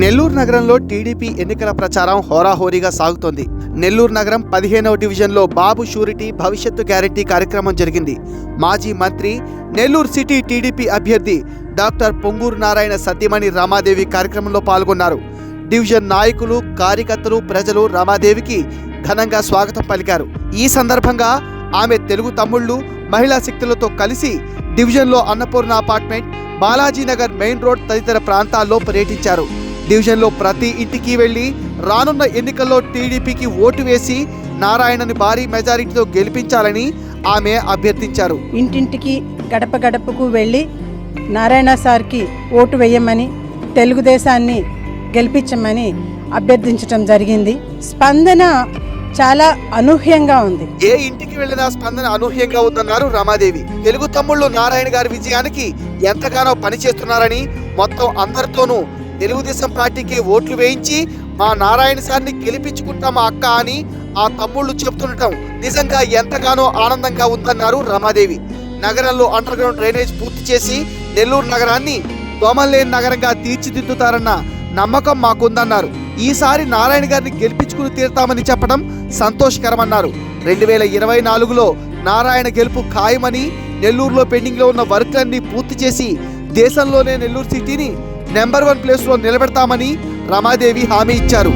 నెల్లూరు నగరంలో టీడీపీ ఎన్నికల ప్రచారం హోరాహోరీగా సాగుతోంది. నెల్లూరు నగరం పదిహేనవ డివిజన్లో బాబు షూరిటీ భవిష్యత్తు గ్యారెంటీ కార్యక్రమం జరిగింది. మాజీ మంత్రి నెల్లూరు సిటీ టీడీపీ అభ్యర్థి డాక్టర్ పొంగూరు నారాయణ సత్యమణి రామాదేవి కార్యక్రమంలో పాల్గొన్నారు. డివిజన్ నాయకులు కార్యకర్తలు ప్రజలు రామాదేవికి ఘనంగా స్వాగతం పలికారు. ఈ సందర్భంగా ఆమె తెలుగు తమ్ముళ్ళు మహిళా శక్తులతో కలిసి డివిజన్లో Annapurna apartment Balajinagar main road తదితర ప్రాంతాల్లో పర్యటించారు. డివిజన్లో ప్రతి ఇంటికి వెళ్ళి రానున్న ఎన్నికల్లో టీడీపీకి ఓటు వేసి నారాయణని భారీ మెజారిటీతో గెలిపించాలని ఆమె అభ్యర్థించారు. ఇంటింటికి గడప గడపకు వెళ్ళి నారాయణ సార్కి ఓటు వేయమని తెలుగుదేశాన్ని గెలిపించమని అభ్యర్థించటం జరిగింది. స్పందన చాలా అనూహ్యంగా ఉంది. ఏ ఇంటికి వెళ్ళినా స్పందన అనూహ్యంగా ఉందన్నారు రమాదేవి. తెలుగు తమ్ముళ్ళు నారాయణ గారి విజయానికి ఎంతగానో పనిచేస్తున్నారని మొత్తం అందరితోనూ తెలుగుదేశం పార్టీకి ఓట్లు వేయించి మా నారాయణ సార్ని గెలిపించుకుంటాం అక్క అని ఆ తమ్ముళ్ళు చెప్తుండటం నిజంగా ఎంతగానో ఆనందంగా ఉందన్నారు రమాదేవి. నగరంలో అండర్ గ్రౌండ్ డ్రైనేజ్ పూర్తి చేసి నెల్లూరు నగరాన్ని దోమలేని నగరంగా తీర్చిదిద్దుతారన్న నమ్మకం మాకుందన్నారు. ఈసారి నారాయణ గారిని గెలిపించుకుని తీరుతామని చెప్పడం సంతోషకరమన్నారు. రెండు వేల ఇరవై నాలుగులో నారాయణ గెలుపు ఖాయమని నెల్లూరులో పెండింగ్లో ఉన్న వర్క్లన్నీ పూర్తి చేసి దేశంలోనే నెల్లూరు సిటీని నెంబర్ వన్ ప్లేస్లో నిలబెడతామని రమాదేవి హామీ ఇచ్చారు.